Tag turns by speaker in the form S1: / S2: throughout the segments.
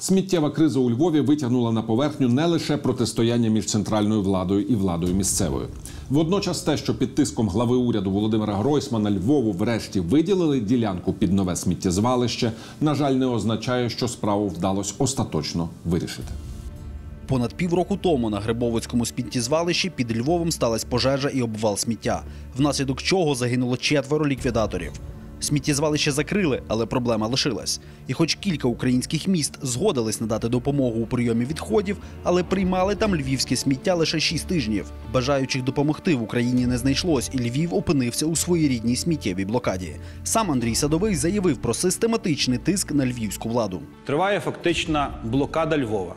S1: Сміттєва криза у Львові витягнула на поверхню не лише протистояння між центральною владою і владою місцевою. Водночас, те, що під тиском глави уряду Володимира Гройсмана Львову врешті виділили ділянку під нове сміттєзвалище, на жаль, не означає, що справу вдалося остаточно вирішити.
S2: Понад півроку тому на Грибовицькому сміттєзвалищі під Львовом сталася пожежа і обвал сміття, внаслідок чого загинуло четверо ліквідаторів. Сміттєзвалище закрили, але проблема лишилась. І хоч кілька українських міст згодились надати допомогу у прийомі відходів, але приймали там львівське сміття лише 6 тижнів. Бажаючих допомогти в Україні не знайшлось, і Львів опинився у своєрідній сміттєвій блокаді. Сам Андрій Садовий заявив про систематичний тиск на львівську владу.
S3: Триває фактична блокада Львова,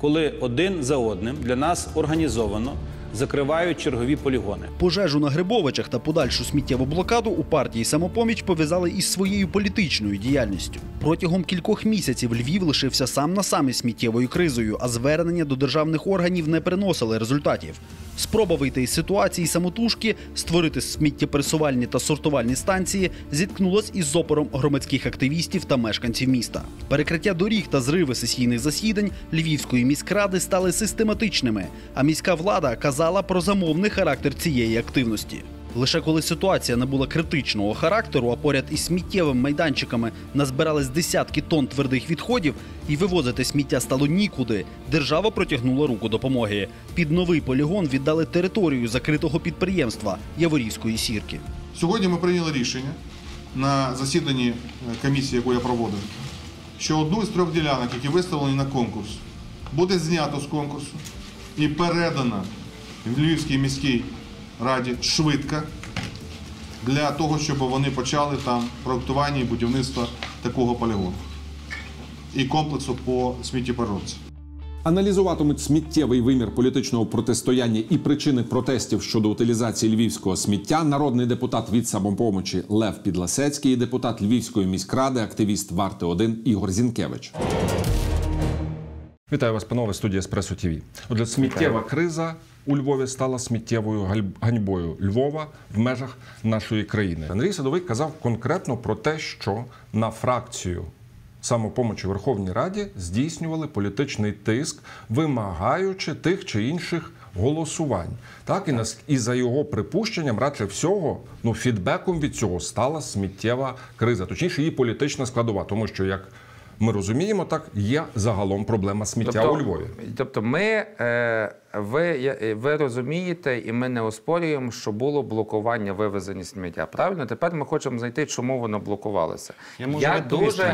S3: коли один за одним для нас організовано закривають чергові полігони.
S2: Пожежу на Грибовичах та подальшу сміттєву блокаду у партії самопоміч пов'язали із своєю політичною діяльністю. Протягом кількох місяців Львів лишився сам на сам із сміттєвою кризою, а звернення до державних органів не приносили результатів. Спроба вийти із ситуації самотужки, створити сміттєпересувальні та сортувальні станції зіткнулась із опором громадських активістів та мешканців міста. Перекриття доріг та зриви сесійних засідань Львівської міськради стали систематичними, а міська влада казала про замовний характер цієї активності. Лише коли ситуація набула критичного характеру, а поряд із сміттєвими майданчиками назбирались десятки тонн твердих відходів, і вивозити сміття стало нікуди. Держава протягнула руку допомоги. Під новий полігон віддали територію закритого підприємства Яворівської сірки.
S4: Сьогодні ми прийняли рішення на засіданні е, комісії, яку я проводив, що одну з трьох ділянок, які виставлені на конкурс, буде знято з конкурсу і передано в Львівській міській раді швидко для того, щоб вони почали там проектування і будівництво такого полігону і комплексу по сміттєпереробці.
S1: Аналізуватимуть сміттєвий вимір політичного протистояння і причини протестів щодо утилізації львівського сміття. Народний депутат від самопомочі Лев Підласецький і депутат Львівської міськради, активіст Варти 1 Ігор Зінкевич. Вітаю вас, панове, студія Еспресо ТВ. Отже, сміттєва криза у Львові стала сміттєвою ганьбою Львова в межах нашої країни. Андрій Садовий казав конкретно про те, що на фракцію самопомочі Верховній Раді здійснювали політичний тиск, вимагаючи тих чи інших голосувань. Так і нас і за його припущенням, радше всього, ну фідбеком від цього стала сміттєва криза, точніше, її політична складова, тому що як. Ми розуміємо, так є загалом проблема сміття у Львові.
S5: Тобто, ми, е, ви, ви розумієте, і ми не оспорюємо, що було блокування вивезення сміття. Правильно, тепер ми хочемо знайти, чому воно блокувалося.
S6: Я можу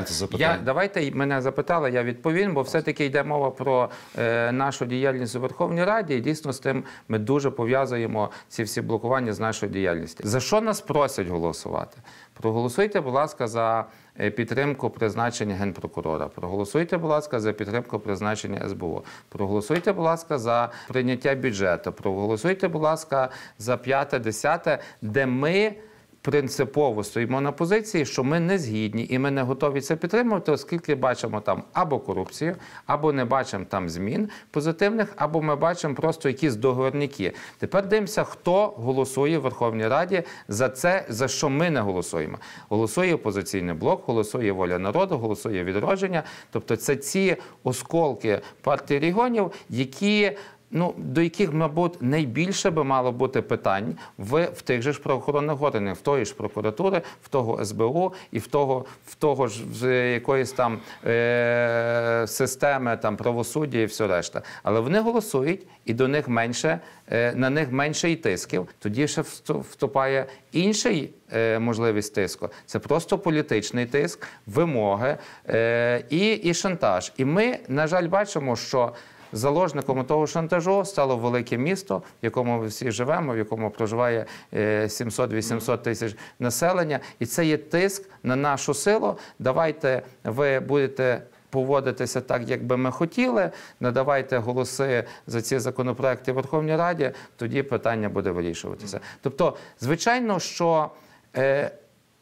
S6: це запитання.
S5: я, давайте мене запитали, я відповім, бо все-таки йде мова про е, нашу діяльність у Верховній Раді, і дійсно з тим ми дуже пов'язуємо ці всі блокування з нашою діяльністю. За що нас просять голосувати? Проголосуйте, будь ласка, за е, підтримку призначення генпрокурора. Проголосуйте, будь ласка, за підтримку призначення СБУ. Проголосуйте, будь ласка, за прийняття бюджету. Проголосуйте, будь ласка, за п'яте, десяте, де ми. Принципово стоїмо на позиції, що ми не згідні і ми не готові це підтримувати, оскільки бачимо там або корупцію, або не бачимо там змін позитивних, або ми бачимо просто якісь договорники. Тепер дивимося, хто голосує в Верховній Раді за це, за що ми не голосуємо. Голосує опозиційний блок, голосує воля народу, голосує відродження. Тобто, це ці осколки партії регіонів, які ну, до яких, мабуть, найбільше би мало бути питань в, в тих же ж правоохоронних органах, в тої ж прокуратури, в того СБУ і в того, в того ж з якоїсь там е- системи там, правосуддя і все решта. Але вони голосують, і до них менше, е- на них менше і тисків. Тоді ще вступає інший е, можливість тиску. Це просто політичний тиск, вимоги е- і, і шантаж. І ми, на жаль, бачимо, що Заложником того шантажу стало велике місто, в якому ми всі живемо, в якому проживає е, 700-800 тисяч населення, і це є тиск на нашу силу. Давайте ви будете. Поводитися так, як би ми хотіли, надавайте голоси за ці законопроекти в Верховній Раді, тоді питання буде вирішуватися. Тобто, звичайно, що е,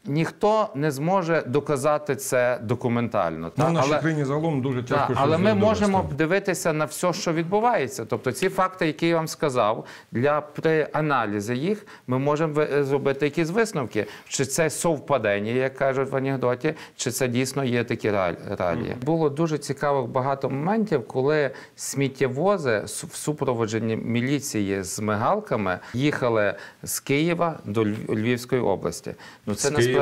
S5: ніхто не зможе доказати це документально.
S1: Ну,
S5: та?
S1: в нашій
S5: Але-
S1: країні загалом дуже тяжко. Щось
S5: але ми
S1: довести.
S5: можемо дивитися на все, що відбувається. Тобто ці факти, які я вам сказав, для при аналізі їх ми можемо зробити якісь висновки. Чи це совпадення, як кажуть в анекдоті, чи це дійсно є такі реалії. Було дуже цікавих багато моментів, коли сміттєвози в супроводженні міліції з мигалками їхали з Києва до Львівської області. Ну
S1: З Києва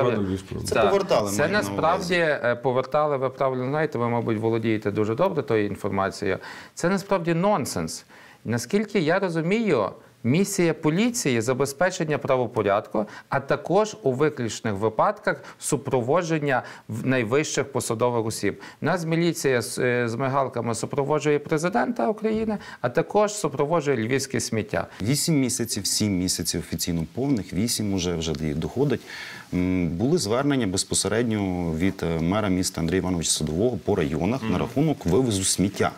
S6: Це
S5: Так.
S6: повертали,
S5: Це насправді е, повертали, ви правильно знаєте, ви, мабуть, володієте дуже добре тою інформацією. Це насправді нонсенс. Наскільки я розумію, місія поліції забезпечення правопорядку, а також у виключних випадках супроводження найвищих посадових осіб. Нас міліція з, е, мигалками супроводжує президента України, а також супроводжує львівське сміття.
S6: Вісім місяців, сім місяців офіційно повних, вісім уже вже доходить. Були звернення безпосередньо від е, мера міста Андрія Івановича Садового по районах на рахунок вивозу сміття.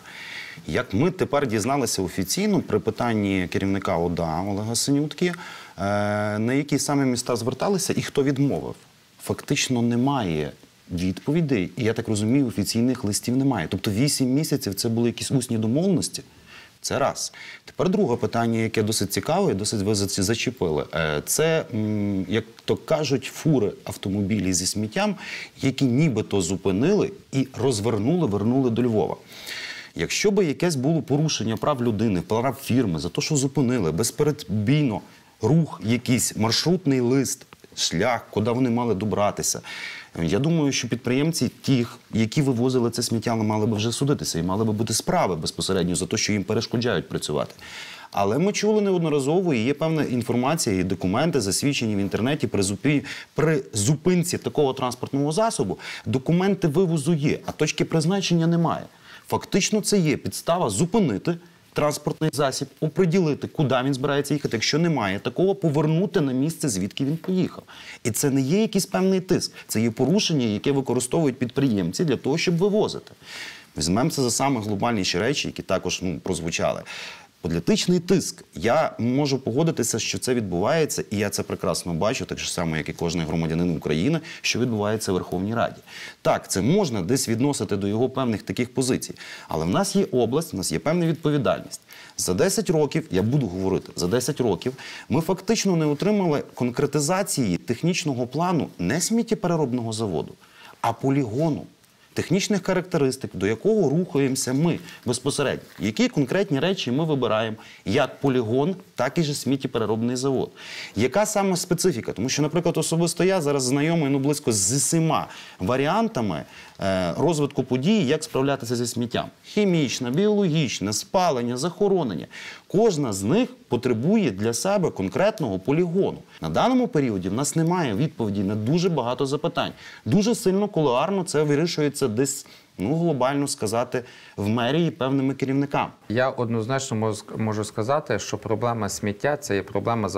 S6: Як ми тепер дізналися офіційно при питанні керівника ОДА Олега Синютки, е, на які саме міста зверталися і хто відмовив, фактично немає відповідей, і я так розумію, офіційних листів немає. Тобто вісім місяців це були якісь усні домовленості. Це раз. Тепер друге питання, яке досить цікаве, досить ви зачепили. Е, Це, як то кажуть, фури автомобілі зі сміттям, які нібито зупинили і розвернули, вернули до Львова. Якщо би якесь було порушення прав людини, прав фірми за те, що зупинили безпередбійно рух, якийсь маршрутний лист, шлях, куди вони мали добратися. Я думаю, що підприємці, тих, які вивозили це сміття, мали би вже судитися і мали би бути справи безпосередньо за те, що їм перешкоджають працювати. Але ми чули неодноразово, і є певна інформація і документи, засвідчені в інтернеті при, зупі... при зупинці такого транспортного засобу. Документи вивозу є, а точки призначення немає. Фактично, це є підстава зупинити транспортний засіб, оприділити, куди він збирається їхати. Якщо немає такого, повернути на місце, звідки він поїхав. І це не є якийсь певний тиск, це є порушення, яке використовують підприємці для того, щоб вивозити. Візьмемо це за саме глобальніші речі, які також ну, прозвучали. Політичний тиск. Я можу погодитися, що це відбувається, і я це прекрасно бачу, так же само, як і кожен громадянин України, що відбувається в Верховній Раді. Так, це можна десь відносити до його певних таких позицій. Але в нас є область, в нас є певна відповідальність. За 10 років, я буду говорити, за 10 років ми фактично не отримали конкретизації технічного плану не сміттєпереробного заводу, а полігону технічних характеристик, до якого рухаємося ми безпосередньо. Які конкретні речі ми вибираємо як полігон, так і же сміттєпереробний завод. Яка саме специфіка? Тому що, наприклад, особисто я зараз знайомий ну, близько з усіма варіантами розвитку подій, як справлятися зі сміттям: хімічна, біологічна, спалення, захоронення. Кожна з них потребує для себе конкретного полігону. На даному періоді в нас немає відповіді на дуже багато запитань. Дуже сильно кулуарно це вирішується десь, ну глобально сказати, в мерії певними керівникам.
S5: Я однозначно можу, сказати, що проблема сміття це є проблема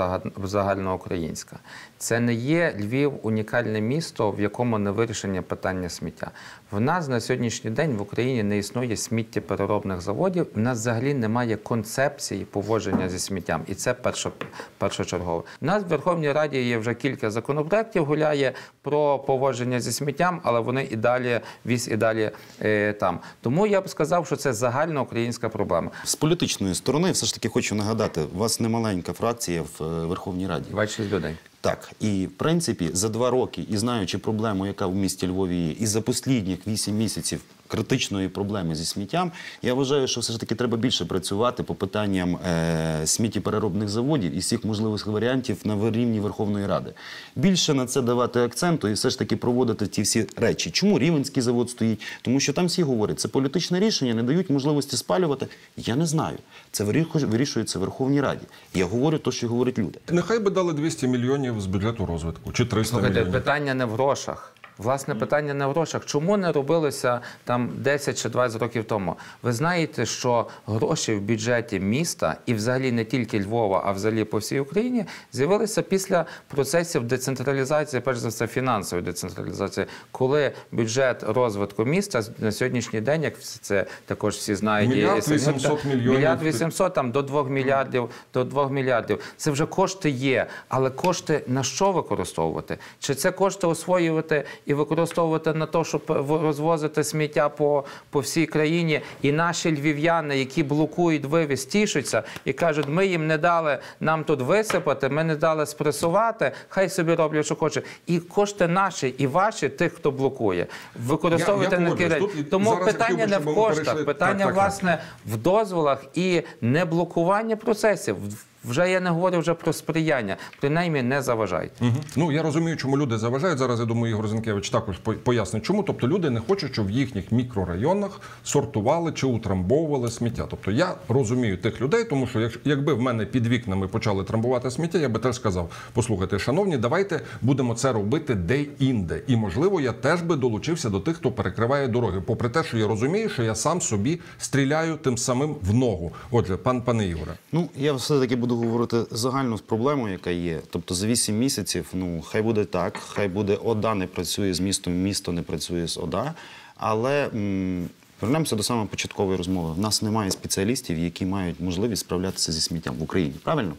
S5: загальноукраїнська. Це не є Львів унікальне місто, в якому не вирішення питання сміття. В нас на сьогоднішній день в Україні не існує сміттєпереробних заводів. В нас взагалі немає концепції поводження зі сміттям, і це перше, першочергове. У нас в Верховній Раді є вже кілька законопроєктів гуляє про поводження зі сміттям, але вони і далі віз і далі е, там. Тому я б сказав, що це загальноукраїнська проблема.
S6: З політичної сторони, все ж таки хочу нагадати, у вас немаленька фракція в е, Верховній Раді.
S5: 26 людей.
S6: Так, і в принципі, за два роки, і знаючи проблему, яка в місті Львові є, і за послідніх вісім місяців критичної проблеми зі сміттям, я вважаю, що все ж таки треба більше працювати по питанням е, сміттєпереробних заводів і всіх можливих варіантів на рівні Верховної Ради. Більше на це давати акценту і все ж таки проводити ті всі речі. Чому Рівенський завод стоїть? Тому що там всі говорять, це політичне рішення, не дають можливості спалювати. Я не знаю. Це вирішу- вирішується в Верховній Раді. Я говорю те, що говорять люди.
S1: Нехай би дали 200 мільйонів з бюджету розвитку чи 300
S5: Слухайте,
S1: мільйонів.
S5: питання не в грошах. Власне, питання не в грошах. Чому не робилося там 10 чи 20 років тому? Ви знаєте, що гроші в бюджеті міста і взагалі не тільки Львова, а взагалі по всій Україні з'явилися після процесів децентралізації, перш за все, фінансової децентралізації, коли бюджет розвитку міста на сьогоднішній день, як це також всі знають,
S1: Мільярд 800 мільйонів.
S5: Мільярд 800 там до 2 мільярдів, до 2 мільярдів. Це вже кошти є, але кошти на що використовувати? Чи це кошти освоювати і використовувати на те, щоб розвозити сміття по, по всій країні? І наші львів'яни, які блокують вивіз, тішуться і кажуть, ми їм не дали нам тут висипати, ми не дали спресувати, хай собі роблять, що хочуть. І кошти наші і ваші, тих, хто блокує, використовуйте на речі. Тому питання не в коштах,
S1: перейшли-
S5: питання
S1: Так, так, так.
S5: власне в дозволах і не блокування процесів. Вже я не говорю вже про сприяння, принаймні не заважайте.
S1: Мгм. Ну я розумію, чому люди заважають. Зараз я думаю, Ігор Зінкевич також по- пояснить, чому. Тобто люди не хочуть, щоб в їхніх мікрорайонах сортували чи утрамбовували сміття. Тобто я розумію тих людей, тому що як- якби в мене під вікнами почали трамбувати сміття, я би теж сказав: послухайте, шановні, давайте будемо це робити де-інде. І можливо, я теж би долучився до тих, хто перекриває дороги, попри те, що я розумію, що я сам собі стріляю тим самим в ногу. Отже, пан пане Ігоре.
S6: Ну, я все-таки буду говорити загальну проблему, яка є. Тобто за 8 місяців, ну, хай буде так, хай буде ОДА не працює з містом, місто не працює з ОДА. Але м, вернемося до самої початкової розмови. У нас немає спеціалістів, які мають можливість справлятися зі сміттям в Україні. Правильно?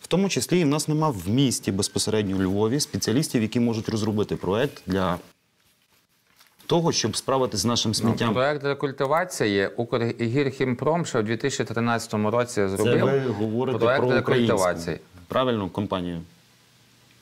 S6: В тому числі і в нас немає в місті безпосередньо у Львові спеціалістів, які можуть розробити проект для того, щоб справитися з нашим сміттям.
S5: Проект рекультивації Укргірхімпром ще у 2013 році
S6: Це
S5: зробив
S6: ви говорите
S5: проект
S6: про
S5: рекультивації.
S6: Правильну компанію.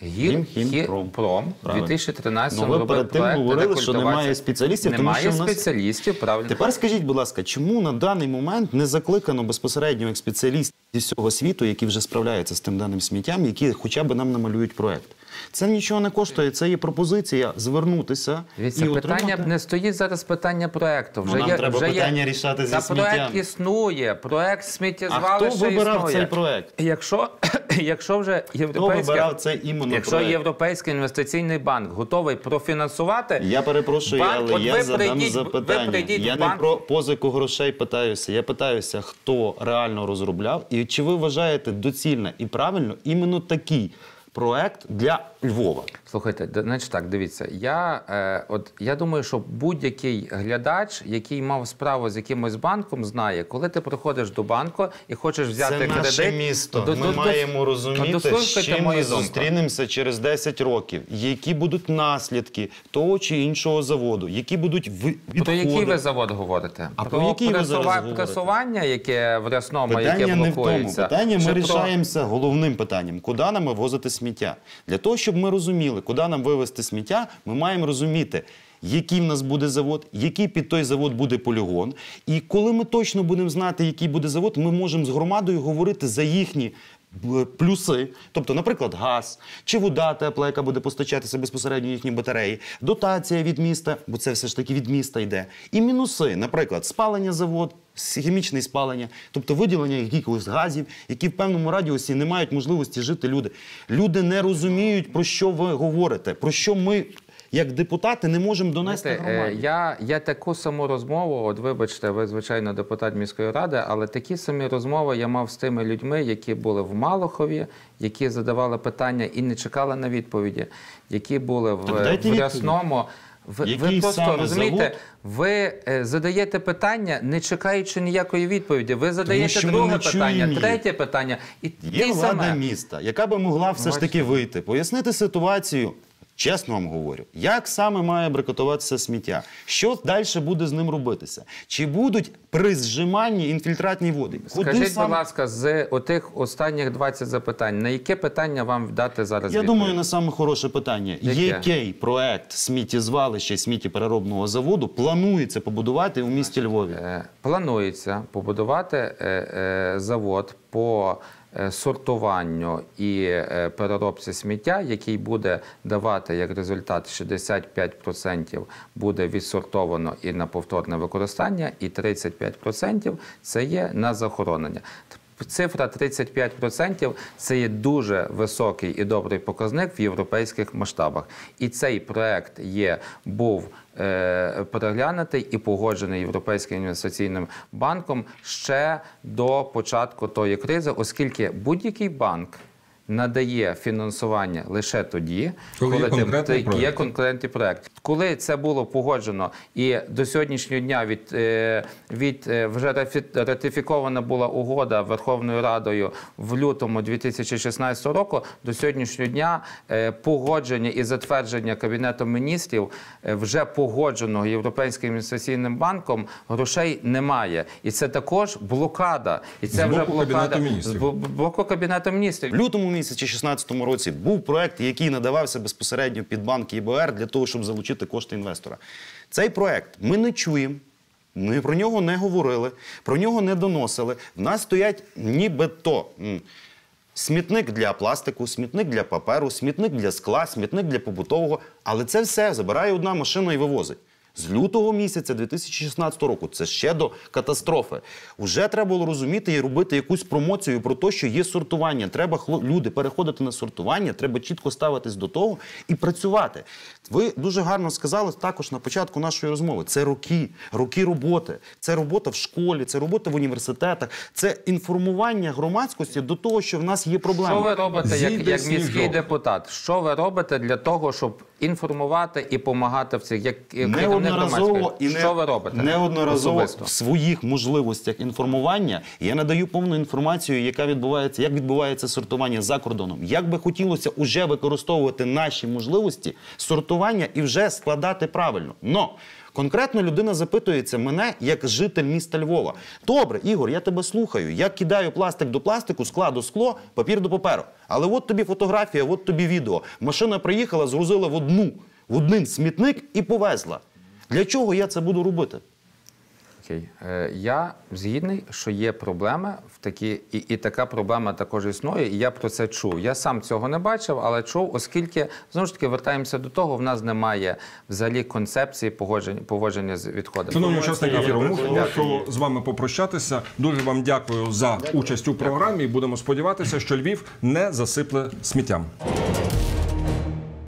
S5: Гірхімпром
S6: Правильно.
S5: 2013
S6: Ну, ви перед тим говорили, що немає спеціалістів, тому
S5: Немає
S6: що в нас-
S5: спеціалістів, правильно.
S6: Тепер скажіть, будь ласка, чому на даний момент не закликано безпосередньо як спеціалістів зі всього світу, які вже справляються з тим даним сміттям, які хоча б нам намалюють проект? Це нічого не коштує. Це є пропозиція звернутися
S5: Дивіться,
S6: і
S5: питання
S6: отримати.
S5: не стоїть зараз питання проекту. Вже
S6: Ну, нам
S5: є,
S6: треба
S5: вже
S6: питання
S5: є...
S6: рішати зі
S5: Та
S6: сміттям.
S5: проект існує, проект
S6: А хто вибирав
S5: існує.
S6: цей проект?
S5: Якщо, якщо вже європейська...
S6: вибирав цей іменно
S5: Якщо
S6: проект?
S5: Європейський інвестиційний банк готовий профінансувати,
S6: Я перепрошую,
S5: банк,
S6: але я задам
S5: прийдіть,
S6: запитання. Я
S5: в
S6: не про позику грошей питаюся. Я питаюся, хто реально розробляв, і чи ви вважаєте доцільно і правильно іменно такий проект для Львова?
S5: Слухайте, значить так, дивіться. Я, е, от, я думаю, що будь-який глядач, який мав справу з якимось банком, знає, коли ти приходиш до банку і хочеш взяти
S6: Це
S5: кредит.
S6: наше місто.
S5: до-
S6: Ми
S5: до- до-
S6: маємо розуміти,
S5: дослухайте
S6: з чим ми зустрінемося через 10 років, які будуть наслідки того чи іншого заводу, які будуть відходи.
S5: Про який ви завод говорите?
S6: А про який ви зараз говорите?
S5: пресування, яке в рясному,
S6: Питання
S5: яке
S6: не в тому. Питання ми
S5: про-
S6: рішаємося головним питанням: куди нам вивозити сміття? Для того, щоб ми розуміли, куди нам вивезти сміття, ми маємо розуміти. Який в нас буде завод, який під той завод буде полігон. І коли ми точно будемо знати, який буде завод, ми можемо з громадою говорити за їхні плюси. Тобто, наприклад, газ чи вода тепла, яка буде постачатися безпосередньо їхні батареї, дотація від міста, бо це все ж таки від міста йде. І мінуси, наприклад, спалення завод, хімічне спалення, тобто виділення якихось газів, які в певному радіусі не мають можливості жити люди. Люди не розуміють, про що ви говорите, про що ми, як депутати, не можемо донести
S5: е,
S6: громаді.
S5: я, я таку саму розмову, от вибачте, ви звичайно депутат міської ради, але такі самі розмови я мав з тими людьми, які були в Малахові, які задавали питання і не чекали на відповіді, які були в, в. Рясному. Ви, ви просто розумієте,
S6: завод?
S5: ви е, задаєте питання, не чекаючи ніякої відповіді. Ви задаєте друге питання,
S6: її.
S5: третє питання, і
S6: Є влада
S5: саме.
S6: міста, яка би могла все ж таки вийти, пояснити ситуацію. Чесно вам говорю, як саме має брикотуватися сміття? Що далі буде з ним робитися? Чи будуть при зжиманні інфільтратні води?
S5: Скажіть,
S6: саме-
S5: будь ласка, з отих останніх 20 запитань, на яке питання вам дати зараз?
S6: Я
S5: відповідь?
S6: думаю, на саме хороше питання.
S5: Яке?
S6: Який проект сміттєзвалища сміттєпереробного заводу планується побудувати у місті Львові?
S5: Е, Планується побудувати е, е, завод по сортуванню і е, переробці сміття, який буде давати як результат 65% буде відсортовано і на повторне використання, і 35% це є на захоронення. Цифра 35% – це є дуже високий і добрий показник в європейських масштабах. І цей проект є був е, переглянутий і погоджений Європейським інвестиційним банком ще до початку тої кризи, оскільки будь-який банк. Надає фінансування лише тоді,
S1: Коли є
S5: ти-
S1: конкретний
S5: ти-
S1: проект.
S5: є конкурентний проект. Коли це було погоджено, і до сьогоднішнього дня від, е, від е, вже ратифікована була угода Верховною Радою в лютому 2016 року. До сьогоднішнього дня е, погодження і затвердження кабінетом міністрів вже погодженого Європейським інвестиційним банком грошей немає, і це також блокада. І це
S1: З
S5: вже блокада
S1: Кабінету Міністрів.
S5: з боку кабінету міністрів.
S6: Лютому 2016 році був проект, який надавався безпосередньо під банк ІБР для того, щоб залучити кошти інвестора. Цей проект ми не чуємо. Ми про нього не говорили, про нього не доносили. В нас стоять нібито смітник для пластику, смітник для паперу, смітник для скла, смітник для побутового. Але це все забирає одна машина і вивозить. З лютого місяця 2016 року, це ще до катастрофи. Уже треба було розуміти і робити якусь промоцію про те, що є сортування. Треба люди переходити на сортування, треба чітко ставитись до того і працювати. Ви дуже гарно сказали також на початку нашої розмови. Це роки, роки роботи. Це робота в школі, це робота в університетах, це інформування громадськості до того, що в нас є проблеми.
S5: Що ви робите як, як міський депутат? Що ви робите для того, щоб інформувати і допомагати в цих як як
S6: Неодноразово і не,
S5: що ви робите?
S6: неодноразово
S5: особисто?
S6: в своїх можливостях інформування я надаю повну інформацію, яка відбувається, як відбувається сортування за кордоном. Як би хотілося уже використовувати наші можливості сортування і вже складати правильно. Но конкретно людина запитується мене як житель міста Львова. Добре, Ігор, я тебе слухаю. Я кидаю пластик до пластику, скла до скло, папір до паперу. Але от тобі фотографія, от тобі відео. Машина приїхала, згрузила в одну, в один смітник і повезла. Для чого я це буду робити?
S5: Окей. Е, Я згідний, що є проблеми в такі, і, і така проблема також існує. І я про це чув. Я сам цього не бачив, але чув, оскільки знову ж таки вертаємося до того, в нас немає взагалі концепції погодження, поводження з відходами.
S1: Шановні учасники ефіру, мушу з вами попрощатися. Дуже вам дякую за участь у програмі. і Будемо сподіватися, що Львів не засипле сміттям.